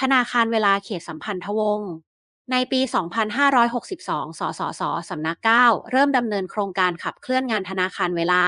ธนาคารเวลาเขตสัมพันธวงศ์ในปี 2562 สสส สำนัก 9 เริ่มดำเนินโครงการขับเคลื่อนงานธนาคารเวลา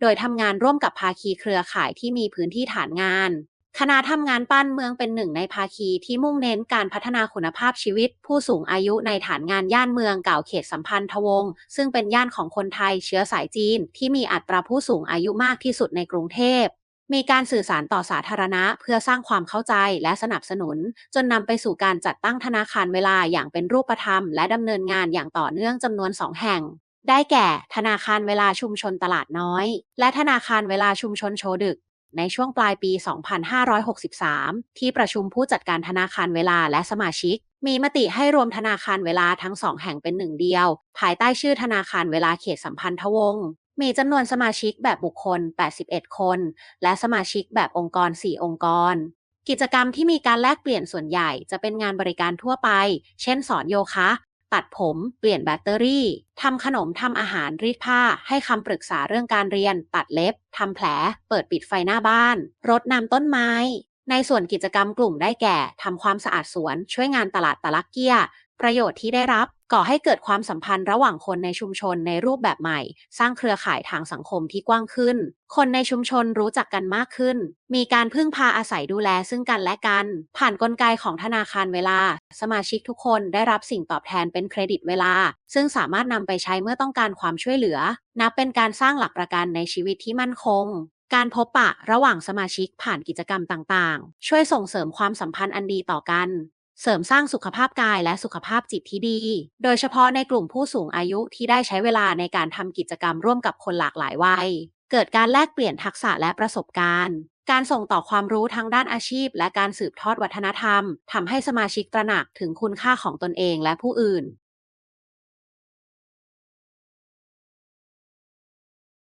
โดยทำงานร่วมกับภาคีเครือข่ายที่มีพื้นที่ฐานงาน คณะทำงานปั้นเมืองเป็นหนึ่งในภาคีที่มุ่งเน้นการพัฒนาคุณภาพชีวิต ผู้สูงอายุในฐานงานย่านเมืองเก่าเขตสัมพันธวงศ์ซึ่งเป็นย่านของคนไทยเชื้อสายจีน ที่มีอัตราผู้สูงอายุมากที่สุดในกรุงเทพ มีการสื่อสารต่อสาธารณะ เพื่อสร้างความเข้าใจและสนับสนุน จนนำไปสู่การจัดตั้งธนาคารเวลาอย่างเป็นรูปธรรม และดำเนินงานอย่างต่อเนื่องจำนวนสองแห่ง ได้แก่ ธนาคารเวลาชุมชนตลาดน้อย และธนาคารเวลาชุมชนโชดึก ในช่วงปลายปี 2563 ที่ประชุมผู้จัดการธนาคารเวลาและสมาชิก มีมติให้รวมธนาคารเวลาทั้งสองแห่งเป็นหนึ่งเดียว ภายใต้ชื่อธนาคารเวลาเขตสัมพันธวงศ์ มีจำนวนสมาชิกแบบบุคคล 81 คน และสมาชิกแบบองค์กร 4 องค์กร กิจกรรมที่มีการแลกเปลี่ยนส่วนใหญ่จะเป็นงานบริการทั่วไป เช่น สอนโยคะ ตัดผม เปลี่ยนแบตเตอรี่ ทำขนม ทำอาหาร รีดผ้า ให้คำปรึกษาเรื่องการเรียน ตัดเล็บ ทำแผล เปิดปิดไฟหน้าบ้าน รดน้ำต้นไม้ ในส่วนกิจกรรมกลุ่มได้แก่ ทำความสะอาดสวน ช่วยงานตลาดตะลักเกีย ประโยชน์ที่ได้รับก่อให้เกิดความสัมพันธ์ระหว่างคนในชุมชนในรูปแบบใหม่ สร้างเครือข่ายทางสังคมที่กว้างขึ้น คนในชุมชนรู้จักกันมากขึ้น มีการพึ่งพาอาศัยดูแลซึ่งกันและกัน ผ่านกลไกของธนาคารเวลา สมาชิกทุกคนได้รับสิ่งตอบแทนเป็นเครดิตเวลา ซึ่งสามารถนำไปใช้เมื่อต้องการความช่วยเหลือ นับเป็นการสร้างหลักประกันในชีวิตที่มั่นคงการพบปะระหว่างสมาชิกผ่านกิจกรรมต่างๆ ช่วยส่งเสริมความสัมพันธ์อันดีต่อกัน เสริมสร้างสุขภาพกายและสุขภาพจิตที่ดี โดยเฉพาะในกลุ่มผู้สูงอายุที่ได้ใช้เวลาในการทำกิจกรรมร่วมกับคนหลากหลายวัย เกิดการแลกเปลี่ยนทักษะและประสบการณ์ การส่งต่อความรู้ทางด้านอาชีพ และการสืบทอดวัฒนธรรมทำให้สมาชิกตระหนักถึงคุณค่าของตนเองและผู้อื่น